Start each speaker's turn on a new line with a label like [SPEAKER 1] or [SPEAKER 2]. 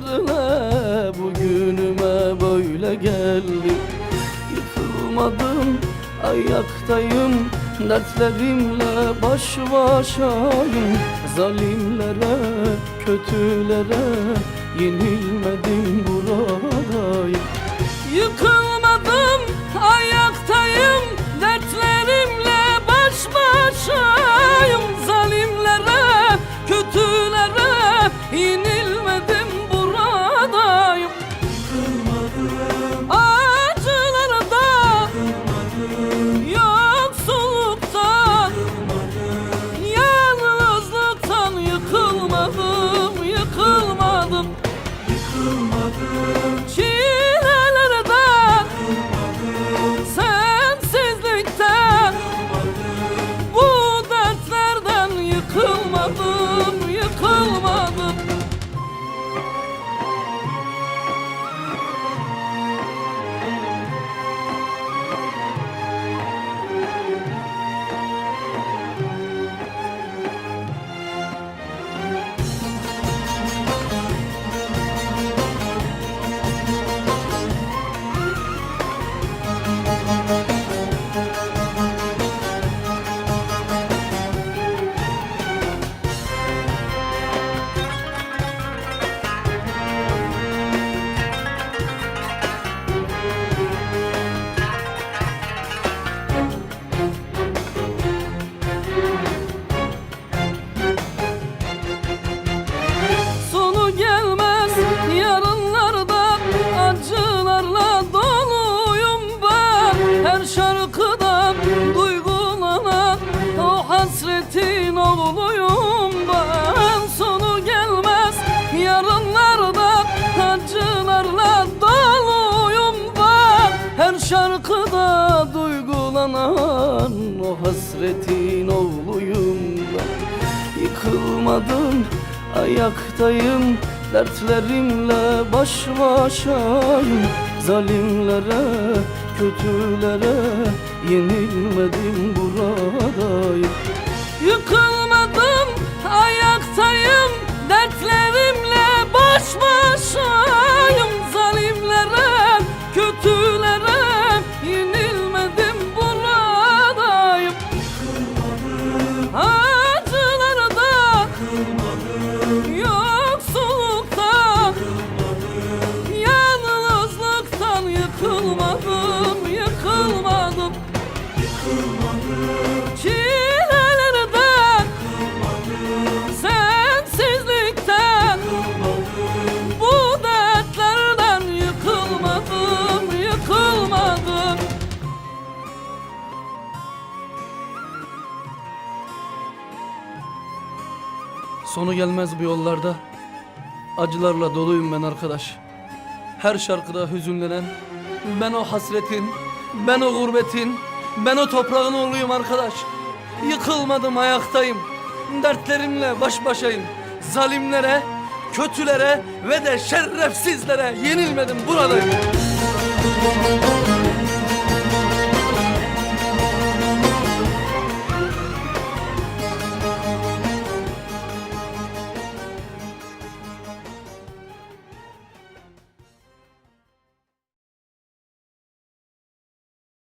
[SPEAKER 1] çilelerle Bugünüme böyle geldim Yıkılmadım ayaktayım. Dertlerimle baş başayım. Zalimlere, kötülere Yenilmedim Çilelerden duygulanan o hasretin oğluyum ben. Yıkılmadım ayaktayım Dertlerimle baş başayım. Zalimlere, kötülere Yenilmedim buradayım. Yıkılmadım ayaktayım Dertlerimle baş başayım Çilelerden Sensizlikten. Bu dertlerden yıkılmadım Yıkılmadım. Sonu gelmez bu yollarda. Acılarla doluyum ben arkadaş. Her şarkıda hüzünlenen Ben o hasretin Ben o gurbetin Ben o toprağın oğluyum arkadaş. Yıkılmadım ayaktayım. Dertlerimle baş başayım. Zalimlere Kötülere Ve de şerefsizlere Yenilmedim buradayım